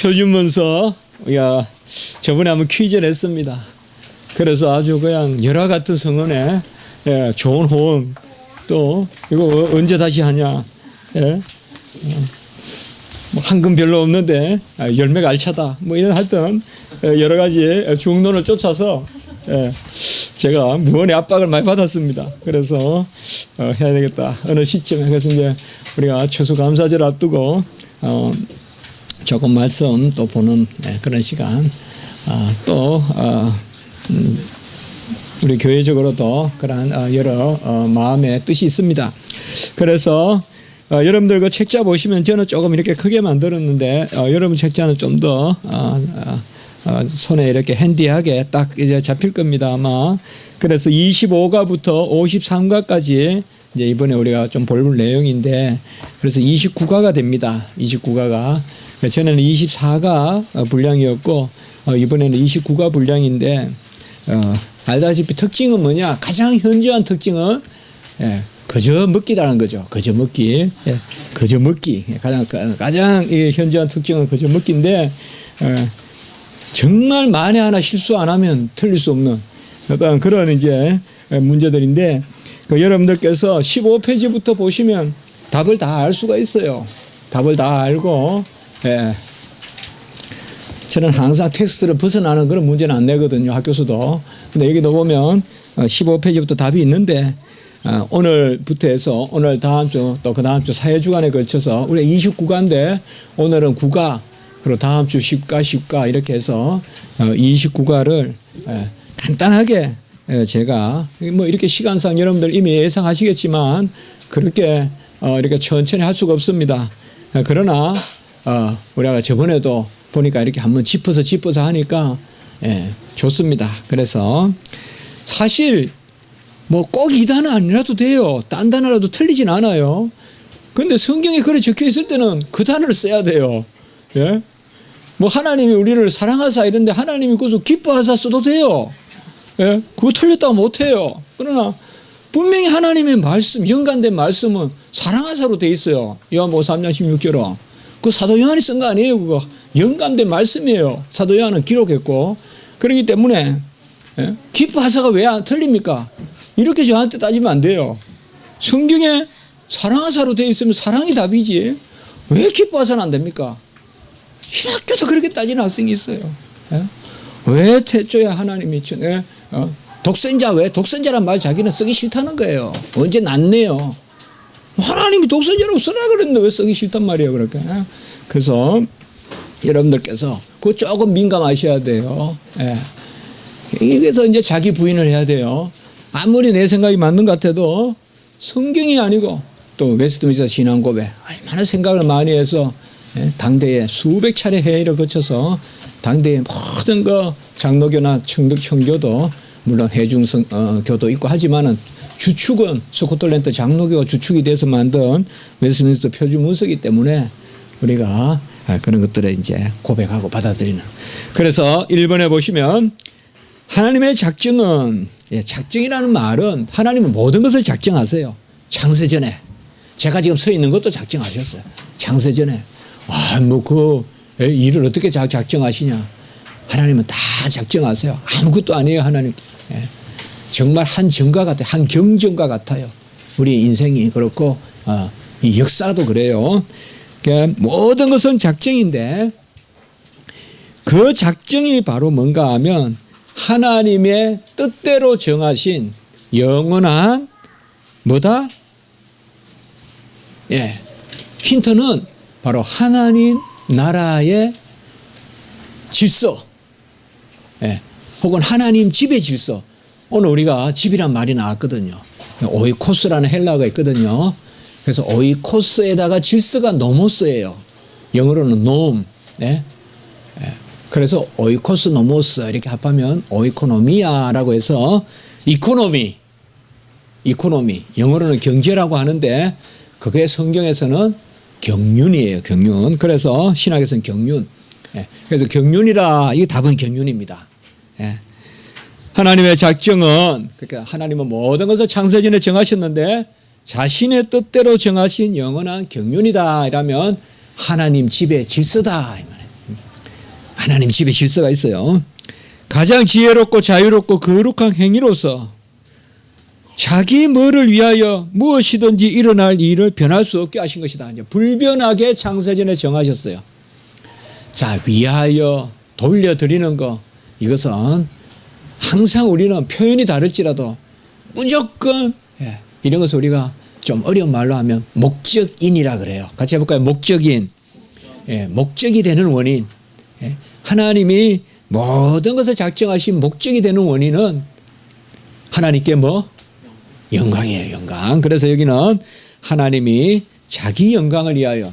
표준문서 야 저번에 한번 퀴즈를 했습니다. 그래서 아주 그냥 열화 같은 성원에 예, 좋은 호응 또 이거 어- 언제 다시 하냐 예? 어, 뭐 한금 별로 없는데 아, 열매가 알차다 뭐 이런 하여튼 예, 여러 가지 중론을 쫓아서 예, 제가 무언의 압박을 많이 받았습니다. 그래서 어, 해야 되겠다 어느 시점에 그래서 이제 우리가 추수 감사절 앞두고 어, 조금 말씀 또 보는 네, 그런 시간 아, 또 어, 음, 우리 교회적으로도 그러한 어, 여러 어, 마음의 뜻이 있습니다. 그래서 어, 여러분들 그 책자 보시면 저는 조금 이렇게 크게 만들었는데 어, 여러분 책자는 좀 더 손에 이렇게 핸디하게 딱 이제 잡힐 겁니다 아마. 그래서 25가부터 53가까지 이제 이번에 우리가 좀 볼 내용인데 그래서 29가가 됩니다. 29가가 전에는 24가 어, 분량이었고 어, 이번에는 29가 분량인데 어, 알다시피 특징은 뭐냐? 가장 현저한 특징은 예, 그저 먹기라는 거죠. 그저 먹기. 예, 그저 먹기. 예, 가장 가장 이 현저한 특징은 그저 먹기인데 예, 정말 만에 하나 실수 안 하면 틀릴 수 없는 어떤 그런 이제 문제들인데 그 여러분들께서 15페이지부터 보시면 답을 다 알 수가 있어요. 답을 다 알고 예. 저는 항상 텍스트를 벗어나는 그런 문제는 안 내거든요. 학교에서도. 근데 여기도 보면 15페이지부터 답이 있는데 어, 오늘부터 해서 오늘 다음 주 또 그 다음 주 사회 주간에 걸쳐서 우리 29가인데 오늘은 9가 그리고 다음 주 10가 10가 이렇게 해서 29가를 간단하게 예, 제가 뭐 이렇게 시간상 여러분들 이미 예상하시겠지만 그렇게 어, 이렇게 천천히 할 수가 없습니다. 예, 그러나 어, 우리가 저번에도 보니까 이렇게 한번 짚어서 짚어서 하니까 예, 좋습니다. 그래서 사실 뭐 꼭 이 단어 아니라도 돼요. 딴 단어라도 틀리진 않아요. 근데 성경에 그래 적혀 있을 때는 그 단어를 써야 돼요. 예? 뭐 하나님이 우리를 사랑하사 이런데 하나님이 그것을 기뻐하사 써도 돼요. 예? 그거 틀렸다고 못해요. 그러나 분명히 하나님의 말씀, 연관된 말씀은 사랑하사로 돼 있어요. 요한복음 3장 16절은. 그 사도 요한이 쓴 거 아니에요, 그거. 연관된 말씀이에요. 사도 요한은 기록했고. 그렇기 때문에 예? 기뻐하사가 왜 안 틀립니까? 이렇게 저한테 따지면 안 돼요. 성경에 사랑하사로 되어 있으면 사랑이 답이지. 왜 기뻐하사는 안 됩니까? 신학교도 그렇게 따지는 학생이 있어요. 예? 왜 태초에 하나님이 저- 예? 어? 독선자 왜 독선자란 말 자기는 쓰기 싫다는 거예요. 언제 낫네요. 하나님이 독선자라고 쓰라 그랬는데 왜 쓰기 싫단 말이에요. 예? 그래서 여러분들께서 그 조금 민감하셔야 돼요. 예. 그래서 이제 자기 부인을 해야 돼요. 아무리 내 생각이 맞는 것 같아도 성경이 아니고 또 웨스트민스터 신앙 고백 얼마나 생각을 많이 해서 예, 당대에 수백 차례 회의를 거쳐서 당대의 모든 그 장로교나 청득 청교도 물론 해중성 어, 교도 있고 하지만은 주축은 스코틀랜드 장로교가 주축이 돼서 만든 웨스트민스터 표준 문서이기 때문에 우리가 아, 그런 것들을 이제 고백하고 받아들이는. 그래서 1번에 보시면 하나님의 작정은 예, 작정이라는 말은 하나님은 모든 것을 작정하세요. 창세 전에 제가 지금 서 있는 것도 작정하셨어요. 창세 전에 아뭐그 일을 어떻게 작- 작정하시냐? 하나님은 다 작정하세요. 아무것도 아니에요 하나님. 예. 정말 한 정과 같아요. 한 경전과 같아요. 우리 인생이 그렇고 어, 이 역사도 그래요. 그러니까 모든 것은 작정인데 그 작정이 바로 뭔가 하면 하나님의 뜻대로 정하신 영원한 뭐다? 예. 힌트는 바로 하나님 나라의 질서. 예. 혹은 하나님 집의 질서. 오늘 우리가 집이란 말이 나왔거든요. 오이코스라는 헬라어가 있거든요. 그래서 오이코스에다가 질서가 노모스예요. 영어로는 노음. 예. 그래서 오이코스 노모스 이렇게 합하면 오이코노미아라고 해서 이코노미 이코노미 영어로는 경제라고 하는데 그게 성경에서는 경륜이에요 경륜 그래서 신학에서는 경륜 예, 그래서 경륜이라 이게 답은 경륜입니다 예. 하나님의 작정은 그러니까 하나님은 모든 것을 창세 전에 정하셨는데 자신의 뜻대로 정하신 영원한 경륜이다 이라면 하나님 집의 질서다. 하나님 집에 질서가 있어요. 가장 지혜롭고 자유롭고 거룩한 행위로서 자기 뭐를 위하여 무엇이든지 일어날 일을 변할 수 없게 하신 것이다. 이제 불변하게 창세전에 정하셨어요. 자, 위하여 돌려드리는 거 이것은 항상 우리는 표현이 다를지라도 무조건 예, 이런 것을 우리가 좀 어려운 말로 하면 목적인이라 그래요. 같이 해볼까요? 목적인. 예, 목적이 되는 원인. 예, 하나님이 모든 것을 작정하신 목적이 되는 원인은 하나님께 뭐? 영광이에요, 영광. 그래서 여기는 하나님이 자기 영광을 위하여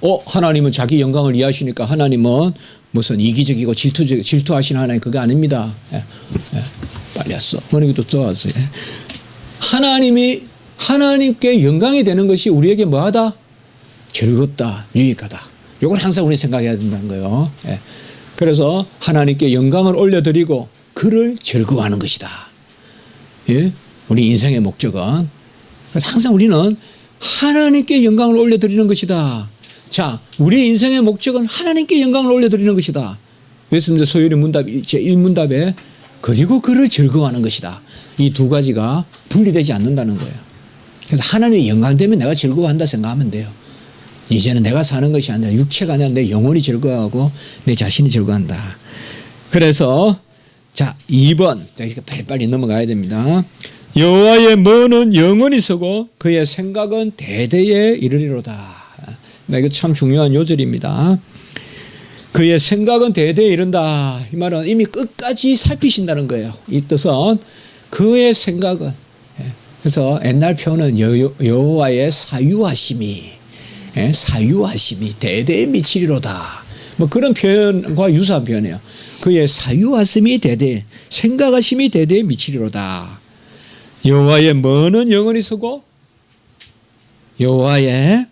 어, 하나님은 자기 영광을 위하시니까 하나님은 무슨 이기적이고 질투적, 질투하시는 하나님 그게 아닙니다. 예, 예, 빨리 왔어. 어머니도 또 왔어요. 예. 하나님이 하나님께 영광이 되는 것이 우리에게 뭐하다? 즐겁다, 유익하다. 이걸 항상 우리 생각해야 된다는 거예요. 예. 그래서 하나님께 영광을 올려드리고 그를 즐거워하는 것이다. 예? 우리 인생의 목적은 항상 우리는 하나님께 영광을 올려드리는 것이다. 자, 우리 인생의 목적은 하나님께 영광을 올려드리는 것이다. 웨스민드 소율의 문답 제 1문답에 그리고 그를 즐거워하는 것이다. 이 두 가지가 분리되지 않는다는 거예요. 그래서 하나님의 영광 되면 내가 즐거워한다 생각하면 돼요. 이제는 내가 사는 것이 아니라 육체가 아니라 내 영혼이 즐거워하고 내 자신이 즐거워한다. 그래서 자 2번 자, 이렇게 빨리빨리 넘어가야 됩니다. 여호와의 머는 영원히 서고 그의 생각은 대대에 이르리로다. 나 이거 참 중요한 요절입니다. 그의 생각은 대대에 이른다. 이 말은 이미 끝까지 살피신다는 거예요. 이 뜻은 그의 생각은 예. 그래서 옛날 표현은 여- 여호와의 사유하심이 예, 사유하심이 대대에 미치리로다. 뭐 그런 표현과 유사한 표현이에요. 그의 사유하심이 대대, 생각하심이 대대에 미치리로다. 여호와의 머는 영원히 서고 여호와의 예,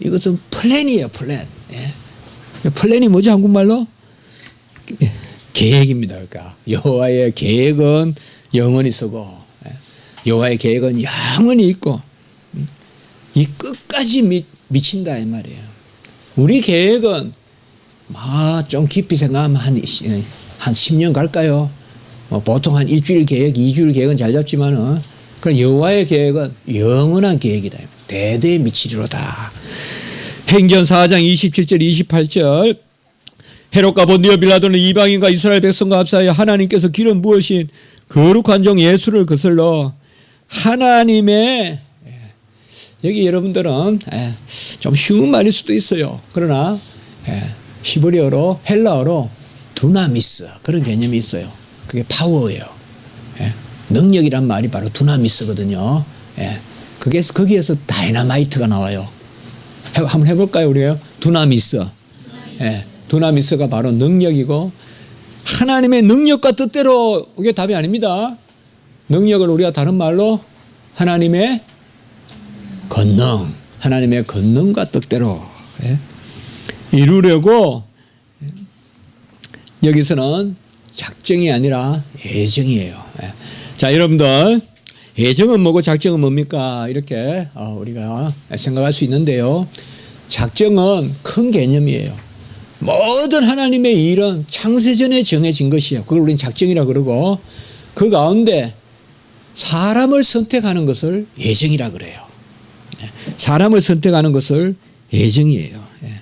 이것은 플랜이에요, 플랜. 예. 플랜이 뭐죠, 한국말로? 예, 계획입니다. 그러니까 여호와의 계획은 영원히 서고 예, 여호와의 계획은 영원히 있고 음, 이 끝까지 미, 미친다 이 말이에요. 우리 계획은 막좀 깊이 생각하면 한, 이- 한 10년 갈까요? 뭐 보통 한 일주일 계획, 이주일 계획은 잘 잡지만은 그런 여호와의 계획은 영원한 계획이다. 대대에 미치리로다. 행전 4장 27절 28절 헤롯과 본디오 빌라도는 이방인과 이스라엘 백성과 합사하여 하나님께서 기름 부으신 거룩한 종 예수를 거슬러 하나님의 예, 여기 여러분들은 예, 좀 쉬운 말일 수도 있어요. 그러나 예, 히브리어로 헬라어로 두나미스 그런 개념이 있어요. 그게 파워예요. 예, 능력이란 말이 바로 두나미스거든요. 예, 그게 거기에서 다이나마이트가 나와요. 해- 한번 해볼까요, 우리요? 두나미스. 예, 두나미스가 바로 능력이고 하나님의 능력과 뜻대로 이게 답이 아닙니다. 능력을 우리가 다른 말로 하나님의 권능, 하나님의 권능과 뜻대로 예, 이루려고 여기서는 작정이 아니라 애정이에요. 예. 자, 여러분들 애정은 뭐고 작정은 뭡니까? 이렇게 어, 우리가 생각할 수 있는데요. 작정은 큰 개념이에요. 모든 하나님의 일은 창세전에 정해진 것이에요. 그걸 우리는 작정이라 그러고 그 가운데 사람을 선택하는 것을 예정이라 그래요. 예. 사람을 선택하는 것을 예정이에요. 예.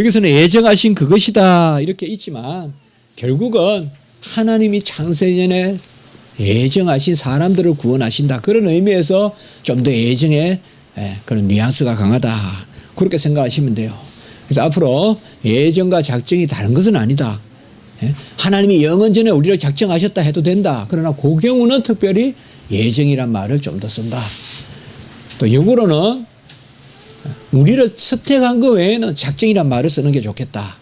여기서는 예정하신 그것이다 이렇게 있지만 결국은 하나님이 창세전에 예정하신 사람들을 구원하신다 그런 의미에서 좀 더 예정의 예, 그런 뉘앙스가 강하다 그렇게 생각하시면 돼요. 그래서 앞으로 예정과 작정이 다른 것은 아니다. 예? 하나님이 영원 전에 우리를 작정하셨다 해도 된다. 그러나 그 경우는 특별히 예정이란 말을 좀 더 쓴다. 또 역으로는 우리를 선택한 것 외에는 작정이란 말을 쓰는 게 좋겠다.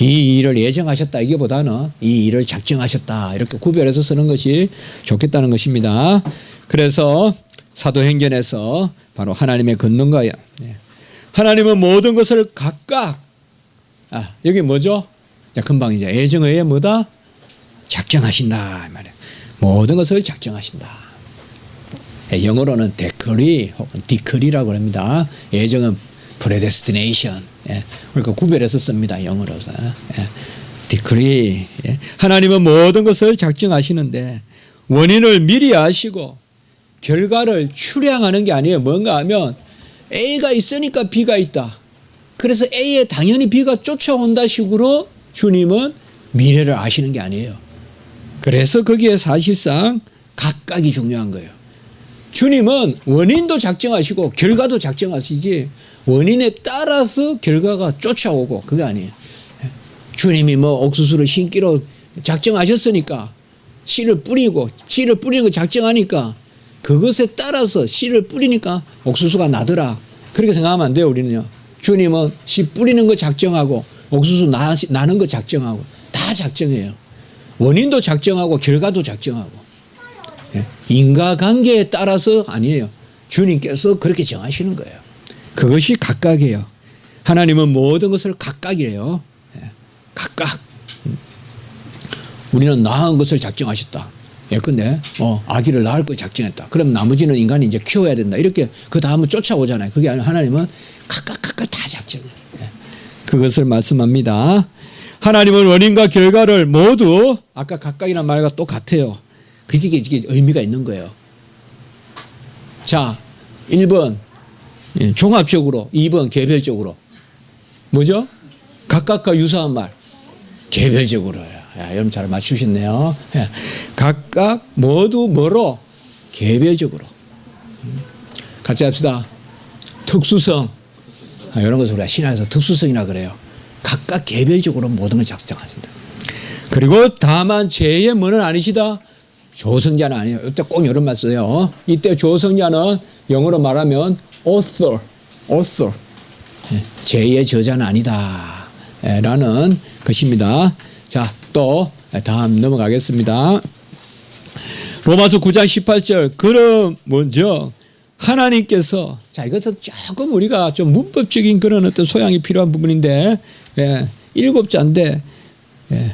예? 이 일을 예정하셨다 이게보다는 이 일을 작정하셨다 이렇게 구별해서 쓰는 것이 좋겠다는 것입니다. 그래서 사도행전에서 바로 하나님의 권능과 예. 하나님은 모든 것을 각각 아 여기 뭐죠? 자, 금방 이제 예정에 의해 뭐다 작정하신다 이 말이에요. 모든 것을 작정하신다. 예, 영어로는 데크리 혹은 디크리라고 합니다. 예정은 predestination. 예, 그러니까 구별해서 씁니다. 영어로서. 예. decree. 예. 하나님은 모든 것을 작정하시는데 원인을 미리 아시고 결과를 추량하는 게 아니에요. 뭔가 하면 A가 있으니까 B가 있다. 그래서 A에 당연히 B가 쫓아온다 식으로 주님은 미래를 아시는 게 아니에요. 그래서 거기에 사실상 각각이 중요한 거예요. 주님은 원인도 작정하시고 결과도 작정하시지 원인에 따라서 결과가 쫓아오고 그게 아니에요. 주님이 뭐 옥수수를 신기로 작정하셨으니까 씨를 뿌리고 씨를 뿌리는 거 작정하니까 그것에 따라서 씨를 뿌리니까 옥수수가 나더라. 그렇게 생각하면 안 돼요, 우리는요. 주님은 씨 뿌리는 거 작정하고 옥수수 나, 나는 거 작정하고 다 작정해요. 원인도 작정하고 결과도 작정하고 예. 인과관계에 따라서 아니에요. 주님께서 그렇게 정하시는 거예요. 그것이 각각이에요. 하나님은 모든 것을 각각이래요. 예. 각각. 음. 우리는 나은 것을 작정하셨다. 예컨대 어, 아기를 낳을 걸 작정했다. 그럼 나머지는 인간이 이제 키워야 된다. 이렇게 그 다음은 쫓아오잖아요. 그게 아니라 하나님은 각각 각각 다 작정해요. 예. 그것을 말씀합니다. 하나님은 원인과 결과를 모두 아까 각각이란 말과 똑같아요. 그게 이게 의미가 있는 거예요. 자, 1번 예, 종합적으로, 2번 개별적으로. 뭐죠? 각각과 유사한 말. 개별적으로요. 야, 여러분 잘 맞추셨네요. 예, 각각 모두 뭐로? 개별적으로. 음. 같이 합시다. 특수성. 아, 이런 것을 우리가 신화에서 특수성이라 그래요. 각각 개별적으로 모든 걸 작성하신다. 그리고 다만 죄의 뭐는 아니시다. 조성자는 아니에요. 이때 꼭 이런 말 써요. 이때 조성자는 영어로 말하면 author, author. 예, 죄의 저자는 아니다. 예, 라는 것입니다. 자, 또 다음 넘어가겠습니다. 로마서 9장 18절. 그럼 먼저 하나님께서 자 이것은 조금 우리가 좀 문법적인 그런 어떤 소양이 필요한 부분인데 예, 일곱 자인데 예,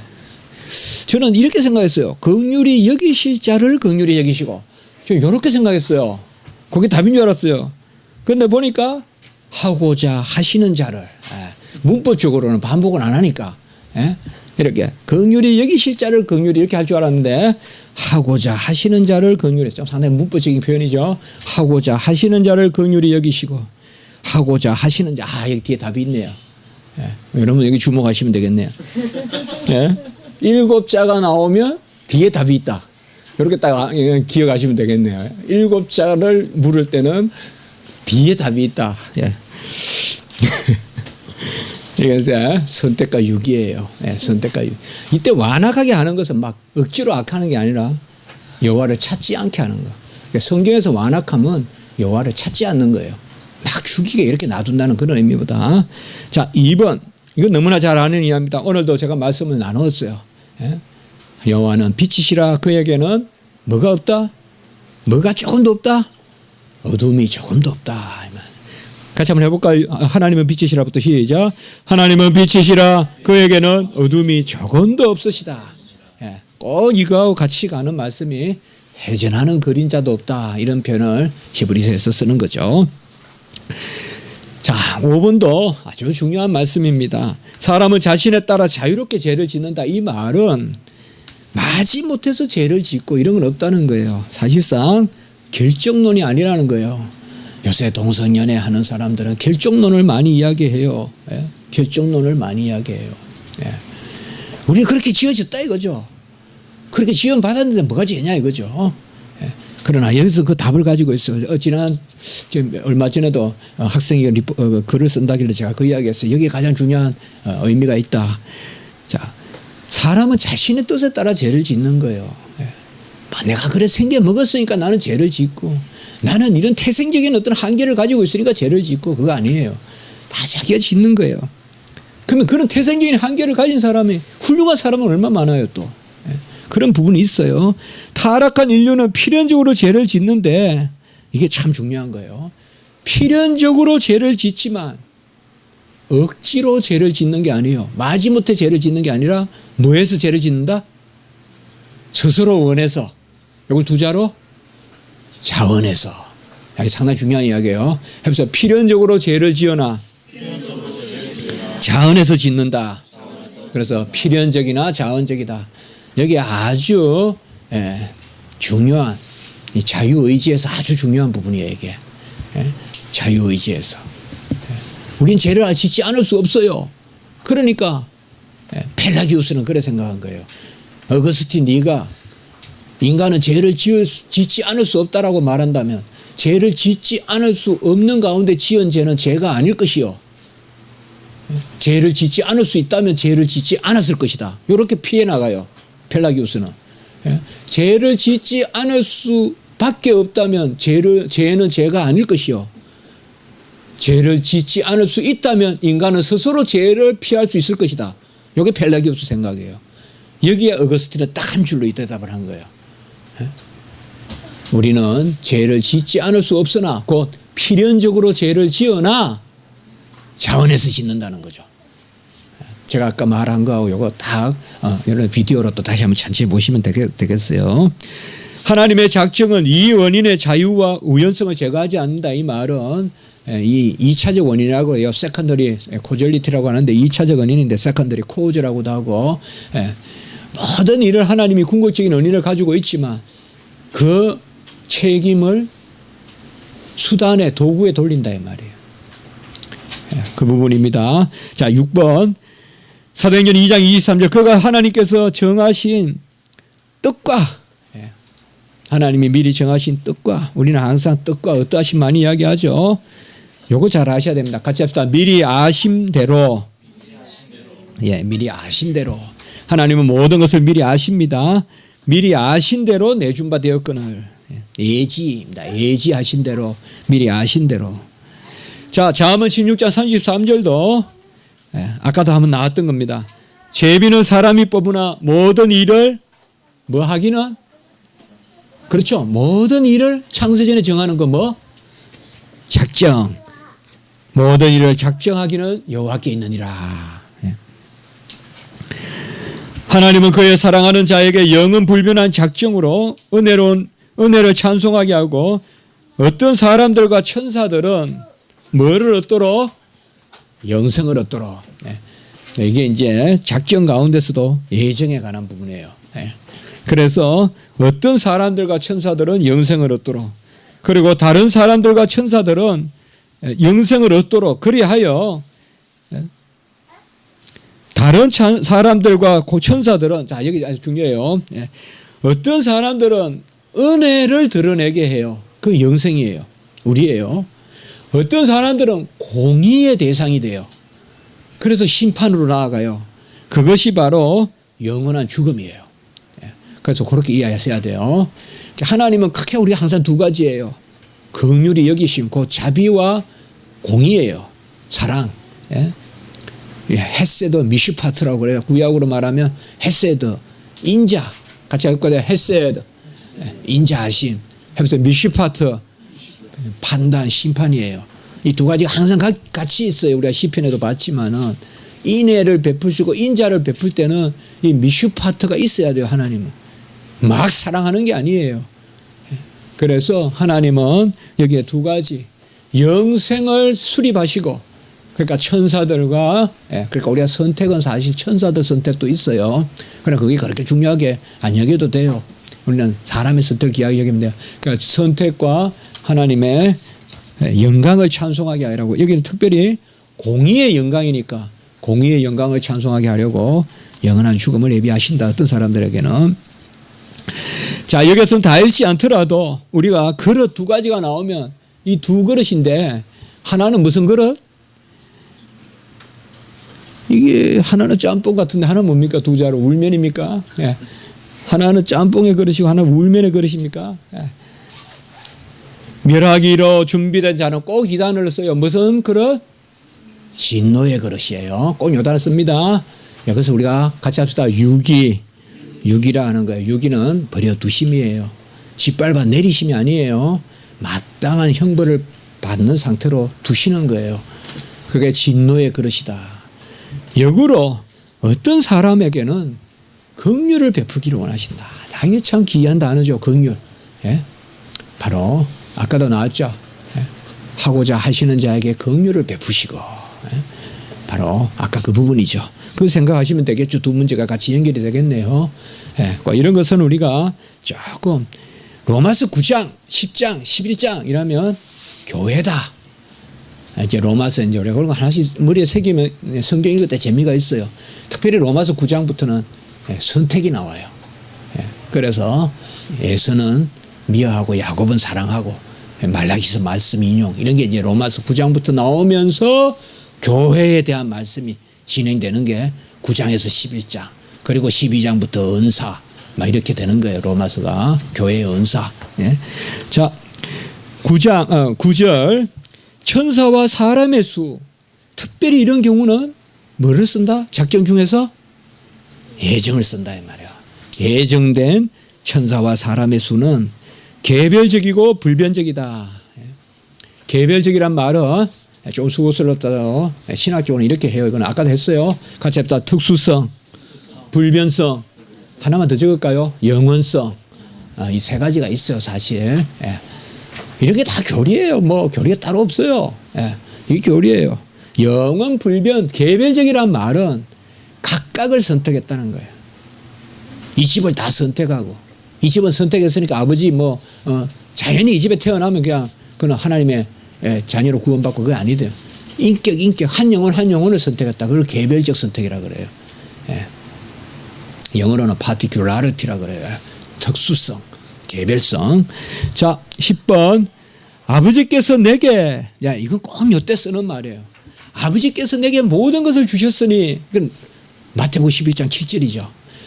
저는 이렇게 생각했어요. 긍휼이 여기실 자를 긍휼히 여기시고 좀 이렇게 생각했어요. 그게 답인 줄 알았어요. 근데 보니까 하고자 하시는 자를 예, 문법적으로는 반복은 안 하니까 예, 이렇게 긍휼이 여기실 자를 긍휼히 이렇게 할 줄 알았는데 하고자 하시는 자를 긍휼히 좀 상당히 문법적인 표현이죠. 하고자 하시는 자를 긍휼히 여기시고 하고자 하시는 자 아 여기 뒤에 답이 있네요. 예, 여러분 여기 주목하시면 되겠네요. 예, 일곱 자가 나오면 뒤에 답이 있다. 이렇게 딱 기억하시면 되겠네요. 일곱 자를 물을 때는 뒤에 답이 있다. 예. 그래서 선택과 유기예요. 예, 선택과 유기. 이때 완악하게 하는 것은 막 억지로 악하는 게 아니라 여호와를 찾지 않게 하는 거. 그러니까 성경에서 완악함은 여호와를 찾지 않는 거예요. 막 죽이게 이렇게 놔둔다는 그런 의미보다. 자, 2번. 이건 너무나 잘 아는 이야기입니다. 오늘도 제가 말씀을 나눴어요. 예? 여호와는 빛이시라 그에게는 뭐가 없다? 뭐가 조금도 없다? 어둠이 조금도 없다. 같이 한번 해볼까요? 하나님은 빛이시라부터 시작. 하나님은 빛이시라 그에게는 어둠이 조금도 없으시다. 예, 꼭 이거하고 같이 가는 말씀이 해전하는 그림자도 없다. 이런 표현을 히브리서에서 쓰는 거죠. 자, 5번도 아주 중요한 말씀입니다. 사람은 자신에 따라 자유롭게 죄를 짓는다. 이 말은 마지 못해서 죄를 짓고 이런 건 없다는 거예요. 사실상 결정론이 아니라는 거예요. 요새 동성연애 하는 사람들은 결정론을 많이 이야기해요. 예? 결정론을 많이 이야기해요. 예. 우리 그렇게 지어졌다 이거죠. 그렇게 지원 받았는데 뭐가 죄냐 이거죠. 예. 그러나 여기서 그 답을 가지고 있어요. 어, 지난 얼마 전에도 학생이 리포, 어, 글을 쓴다길래 제가 그 이야기했어요. 여기에 가장 중요한 어, 의미가 있다. 자, 사람은 자신의 뜻에 따라 죄를 짓는 거예요. 예. 내가 그래 생겨 먹었으니까 나는 죄를 짓고 나는 이런 태생적인 어떤 한계를 가지고 있으니까 죄를 짓고 그거 아니에요. 다 자기가 짓는 거예요. 그러면 그런 태생적인 한계를 가진 사람이 훌륭한 사람은 얼마 많아요 또. 예. 그런 부분이 있어요. 타락한 인류는 필연적으로 죄를 짓는데 이게 참 중요한 거예요. 필연적으로 죄를 짓지만 억지로 죄를 짓는 게 아니에요. 마지못해 죄를 짓는 게 아니라 뭐해서 죄를 짓는다? 스스로 원해서. 이걸 두 자로 자원해서. 이게 상당히 중요한 이야기예요. 해서 필연적으로 죄를 지어나 자언에서 짓는다. 그래서 필연적이나 자언적이다. 여기 아주 예, 중요한 이 자유의지에서 아주 중요한 부분이에요 이게 예, 자유의지에서 예. 우린 죄를 짓지 않을 수 없어요. 그러니까 예, 펠라기우스는 그래 생각한 거예요. 어거스틴 네가 인간은 죄를 지을 수- 짓지 않을 수 없다라고 말한다면 죄를 짓지 않을 수 없는 가운데 지은 죄는 죄가 아닐 것이요. 죄를 짓지 않을 수 있다면 죄를 짓지 않았을 것이다. 이렇게 피해 나가요. 펠라기우스는. 예? 죄를 짓지 않을 수밖에 없다면 죄를 죄는 죄가 아닐 것이요. 죄를 짓지 않을 수 있다면 인간은 스스로 죄를 피할 수 있을 것이다. 이게 펠라기우스 생각이에요. 여기에 어거스틴은 딱 한 줄로 이 대답을 한 거예요. 예? 우리는 죄를 짓지 않을 수 없으나 곧 필연적으로 죄를 지어나 자원해서 짓는다는 거죠. 제가 아까 말한 거하고 요거 딱 어, 여러분 비디오로 또 다시 한번 천천히 보시면 되겠, 되겠어요. 하나님의 작정은 이 원인의 자유와 우연성을 제거하지 않는다. 이 말은 예, 이 2차적 원인이라고 해요. 세컨더리 코절리티라고 하는데 2차적 원인인데 세컨더리 코즈라고도 하고 예, 모든 일을 하나님이 궁극적인 원인을 가지고 있지만 그 책임을 수단의 도구에 돌린다 이 말이에요. 예, 그 부분입니다. 자, 6번. 사도행전 2장 23절. 그가 하나님께서 정하신 뜻과 예, 하나님이 미리 정하신 뜻과 우리는 항상 뜻과 어떠하신 많이 이야기하죠. 요거 잘 아셔야 됩니다. 같이 합시다. 미리 아신 대로. 예, 미리 아신 대로. 하나님은 모든 것을 미리 아십니다. 미리 아신 대로 내준 바 되었거늘. 예, 예지입니다. 예지하신 대로. 미리 아신 대로. 자, 자음은 16장 33절도 예, 아까도 한번 나왔던 겁니다. 제비는 사람이 뽑으나 모든 일을 뭐 하기는 그렇죠. 모든 일을 창세전에 정하는 거 뭐? 작정. 모든 일을 작정하기는 여호와께 있느니라. 예. 하나님은 그의 사랑하는 자에게 영은 불변한 작정으로 은혜로운 은혜를 찬송하게 하고 어떤 사람들과 천사들은 뭐를 얻도록 영생을 얻도록 예. 이게 이제 작정 가운데서도 예정에 관한 부분이에요. 예. 그래서 어떤 사람들과 천사들은 영생을 얻도록 그리고 다른 사람들과 천사들은 영생을 얻도록 그리하여 예. 다른 차- 사람들과 그 천사들은 자 여기 아주 중요해요. 예. 어떤 사람들은 은혜를 드러내게 해요. 그 영생이에요. 우리예요. 어떤 사람들은 공의의 대상이 돼요. 그래서 심판으로 나아가요. 그것이 바로 영원한 죽음이에요. 예. 그래서 그렇게 이해하셔야 돼요. 하나님은 크게 우리 항상 두 가지예요. 긍휼이 여기심, 그 자비와 공의예요. 사랑. 예? 예, 헤세드 미슈파트라고 그래요. 구약으로 말하면 헤세드 인자 같이 할 거예요. 헤세드 예, 인자하심. 해서 미슈파트 판단 심판이에요. 이 두 가지가 항상 가- 같이 있어요. 우리가 시편에도 봤지만은 인애를 베푸시고 인자를 베풀 때는 이 미슈파트가 있어야 돼요. 하나님은 막 사랑하는 게 아니에요. 그래서 하나님은 여기에 두 가지 영생을 수립하시고 그러니까 천사들과 예, 그러니까 우리가 선택은 사실 천사들 선택도 있어요. 그러나 그게 그렇게 중요하게 안 여겨도 돼요. 우리는 사람의 선택을 귀하게 돼요. 그러니까 선택과 하나님의 예, 영광을 찬송하게 하라고 여기는 특별히 공의의 영광이니까 공의의 영광을 찬송하게 하려고 영원한 죽음을 예비하신다. 어떤 사람들에게는 자 여기서는 다 읽지 않더라도 우리가 그릇 두 가지가 나오면 이 두 그릇인데 하나는 무슨 그릇? 이게 하나는 짬뽕 같은데 하나는 뭡니까? 두 자루 울면입니까? 예. 하나는 짬뽕의 그릇이고 하나는 울면의 그릇입니까? 예. 멸하기로 준비된 자는 꼭 이 단어를 써요. 무슨 그릇? 진노의 그릇이에요. 꼭요 단어 씁니다. 여기서 우리가 같이 합시다. 유기. 유기라 하는 거예요. 유기는 버려두심이에요. 짓밟아 내리심이 아니에요. 마땅한 형벌을 받는 상태로 두시는 거예요. 그게 진노의 그릇이다. 역으로 어떤 사람에게는 긍휼을 베푸기를 원하신다. 아, 이게 참 귀한 단어죠. 긍휼. 예? 바로 아까도 나왔죠. 예? 하고자 하시는 자에게 긍휼을 베푸시고 예? 바로 아까 그 부분이죠. 그 생각하시면 되겠죠. 두 문제가 같이 연결이 되겠네요. 예, 그 이런 것은 우리가 조금 로마서 9장, 10장, 11장 이라면 교회다. 이제 로마서 이제 우리가 그런 거 하나씩 머리에 새기면 성경 읽을 때 재미가 있어요. 특별히 로마서 9장부터는 예, 선택이 나와요. 예, 그래서 예서는 미워하고 야곱은 사랑하고 예, 말라기서 말씀 인용 이런 게 이제 로마서 9장부터 나오면서 교회에 대한 말씀이 진행되는 게 9장에서 11장 그리고 12장부터 은사 막 이렇게 되는 거예요. 로마서가 교회의 은사. 예. 자, 9장 어, 9절 천사와 사람의 수 특별히 이런 경우는 뭐를 쓴다? 작전 중에서 예정을 쓴다 이 말이야. 예정된 천사와 사람의 수는 개별적이고 불변적이다. 예. 개별적이란 말은 좀 수고스럽다. 신학적으로 이렇게 해요. 이건 아까도 했어요. 같이 해보다 특수성, 불변성. 하나만 더 적을까요? 영원성. 아, 이세 가지가 있어요, 사실. 예. 이렇게 다 교리예요. 뭐 교리가 따로 없어요. 예. 이 교리예요. 영원 불변 개별적이란 말은 각각을 선택했다는 거예요. 이 집을 다 선택하고 이 집은 선택했으니까 아버지 뭐 어, 자연히 이 집에 태어나면 그냥 그는 하나님의 예, 자녀로 구원받고 그게 아니대요. 인격 인격 한 영혼 한 영혼을 선택했다. 그걸 개별적 선택이라 그래요. 예. 영어로는 파티큘라리티라 그래요. 특수성, 개별성. 자, 10번. 아버지께서 내게 야, 이건 꼭 요때 쓰는 말이에요. 아버지께서 내게 모든 것을 주셨으니 이건 마태복음 11장 7절이죠.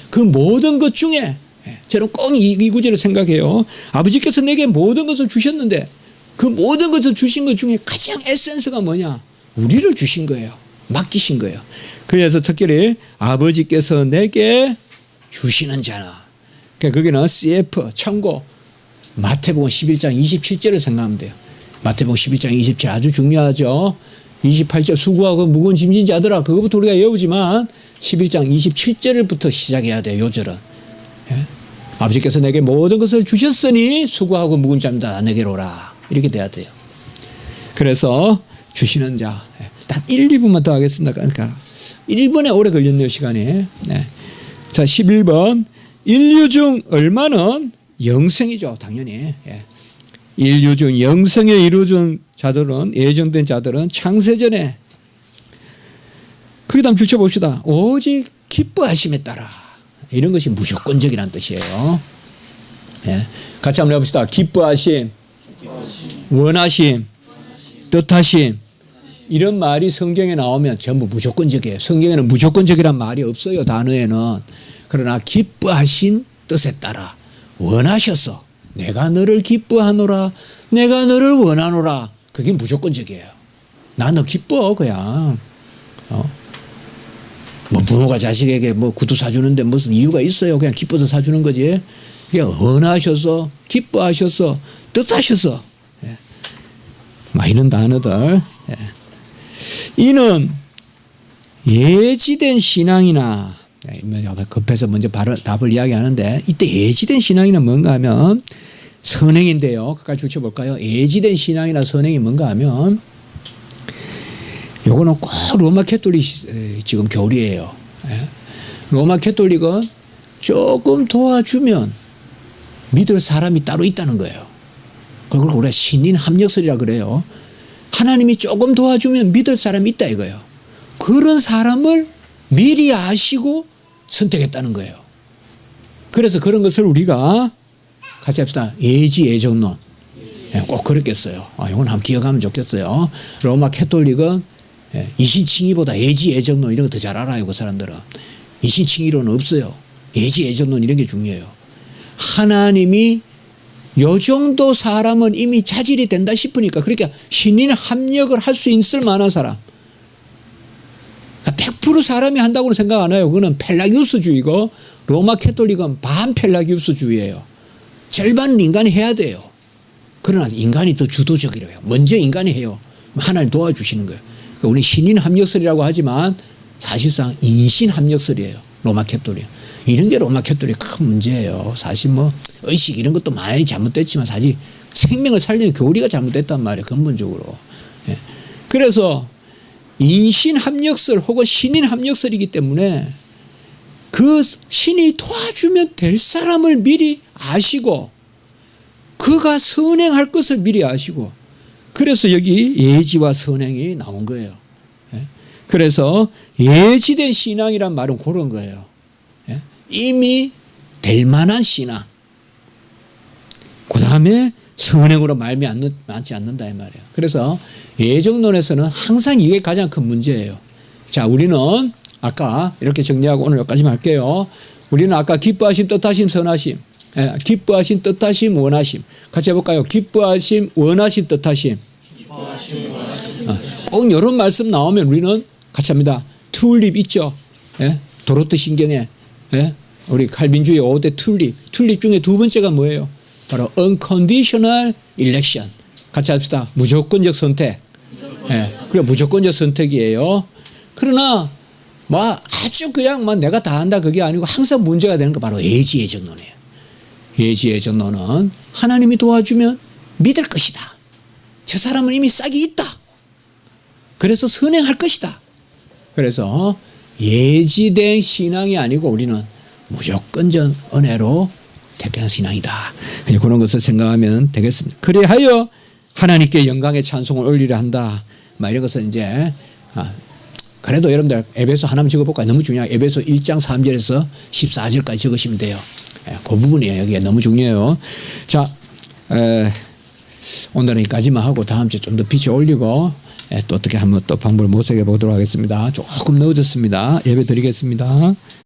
그 모든 것 중에 예, 저는 꼭 이, 이 구절을 생각해요. 아버지께서 내게 모든 것을 주셨는데 그 모든 것을 주신 것 중에 가장 에센스가 뭐냐? 우리를 주신 거예요. 맡기신 거예요. 그래서 특별히 아버지께서 내게 주시는 자나. 그러니까 거기는 CF 참고 마태복음 11장 27절을 생각하면 돼요. 마태복음 11장 27 아주 중요하죠. 28절 수고하고 무거운 짐진 자들아 그거부터 우리가 외우지만 11장 27절부터 시작해야 돼요. 요절은. 예? 아버지께서 내게 모든 것을 주셨으니 수고하고 무거운 잠다 내게로 오라. 이렇게 돼야 돼요. 그래서 주시는 자. 예. 딱 1, 2분만 더 하겠습니다. 그러니까 1분에 오래 걸렸네요. 시간이. 네. 자 11번 인류 중 얼마는 영생이죠. 당연히. 예. 인류 중 영생에 이루어진 자들은 예정된 자들은 창세전에 그다음 줄쳐 봅시다. 오직 기뻐하심에 따라 이런 것이 무조건적이라는 뜻이에요. 예. 같이 한번 해봅시다. 기뻐하심, 원하심, 뜻하심 이런 말이 성경에 나오면 전부 무조건적이에요. 성경에는 무조건적이란 말이 없어요. 단어에는 그러나 기뻐하신 뜻에 따라 원하셔서 내가 너를 기뻐하노라 내가 너를 원하노라 그게 무조건적이에요. 나 너 기뻐 그냥 어? 뭐 부모가 자식에게 뭐 구두 사주는데 무슨 이유가 있어요. 그냥 기뻐서 사주는 거지. 그냥 원하셔서 기뻐하셔서 뜻하셔서 예. 막 이런 단어들 예. 이는 예지된 신앙이나 예, 급해서 먼저 바로 답을 이야기하는데 이때 예지된 신앙이나 뭔가 하면 선행인데요. 그까지 줄쳐볼까요? 예지된 신앙이나 선행이 뭔가 하면 요거는 꼭 로마 캐톨릭 지금 교리예요. 예? 로마 캐톨릭은 조금 도와주면 믿을 사람이 따로 있다는 거예요. 그걸 우리가 신인 합력설이라 그래요. 하나님이 조금 도와주면 믿을 사람이 있다 이거예요. 그런 사람을 미리 아시고 선택했다는 거예요. 그래서 그런 것을 우리가 같이 합시다. 예지 예정론. 예, 꼭 그렇겠어요. 아, 이건 한번 기억하면 좋겠어요. 로마 캐톨릭은 예, 이신칭의보다 예지 예정론 이런 거 더 잘 알아요. 그 사람들은. 이신칭의론은 없어요. 예지 예정론 이런 게 중요해요. 하나님이 요 정도 사람은 이미 자질이 된다 싶으니까 그러니까 신인 합력을 할 수 있을 만한 사람. 100% 사람이 한다고는 생각 안 해요. 그거는 펠라기우스주의고 로마 캐톨릭은 반펠라기우스주의예요. 절반은 인간이 해야 돼요. 그러나 인간이 더 주도적이래요. 먼저 인간이 해요. 하나님 도와주시는 거예요. 그러니까 우리 신인 합력설이라고 하지만 사실상 인신 합력설이에요. 로마 캐톨릭. 이런 게 로마 캐톨릭 큰 문제예요. 사실 뭐 의식 이런 것도 많이 잘못됐지만 사실 생명을 살리는 교리가 잘못됐단 말이에요. 근본적으로. 예. 그래서 인신 합력설 혹은 신인 합력설이기 때문에 그 신이 도와주면 될 사람을 미리 아시고 그가 선행할 것을 미리 아시고 그래서 여기 예지와 선행이 나온 거예요. 예? 그래서 예지된 신앙이란 말은 그런 거예요. 예? 이미 될 만한 신앙. 그 다음에 선행으로 말미 않지 않는다 이 말이에요. 그래서 예정론에서는 항상 이게 가장 큰 문제예요. 자, 우리는 아까 이렇게 정리하고 오늘 여기까지만 할게요. 우리는 아까 기뻐하심, 뜻하심, 선하심, 예, 기뻐하심, 뜻하심, 원하심. 같이 해볼까요? 기뻐하심, 원하심, 뜻하심. 어, 꼭 이런 말씀 나오면 우리는 같이 합니다. 튤립 있죠? 예? 도로트 신경에 예? 우리 칼빈주의 5대 튤립. 튤립 중에 두 번째가 뭐예요? 바로 unconditional election. 같이 합시다. 무조건적 선택. 예. 그래 무조건적 선택이에요. 그러나 뭐 아주 그냥 막 내가 다 한다 그게 아니고 항상 문제가 되는 거 바로 예지 예정론이에요. 예지 예정론은 하나님이 도와주면 믿을 것이다. 저 사람은 이미 싹이 있다. 그래서 선행할 것이다. 그래서 예지된 신앙이 아니고 우리는 무조건적 은혜로 택한 신앙이다. 그런 것을 생각하면 되겠습니다. 그리하여 하나님께 영광의 찬송을 올리려 한다. 막 이런 것은 이제 아, 그래도 여러분들 에베소 하나만 적어볼까요? 너무 중요해요. 에베소 1장 3절에서 14절까지 적으시면 돼요. 예, 그 부분이에요. 여기가 너무 중요해요. 자, 에, 오늘은 여기까지만 하고 다음 주에 좀 더 빛이 올리고 예, 또 어떻게 한번 또 방법을 모색해 보도록 하겠습니다. 조금 늦었습니다. 예배 드리겠습니다.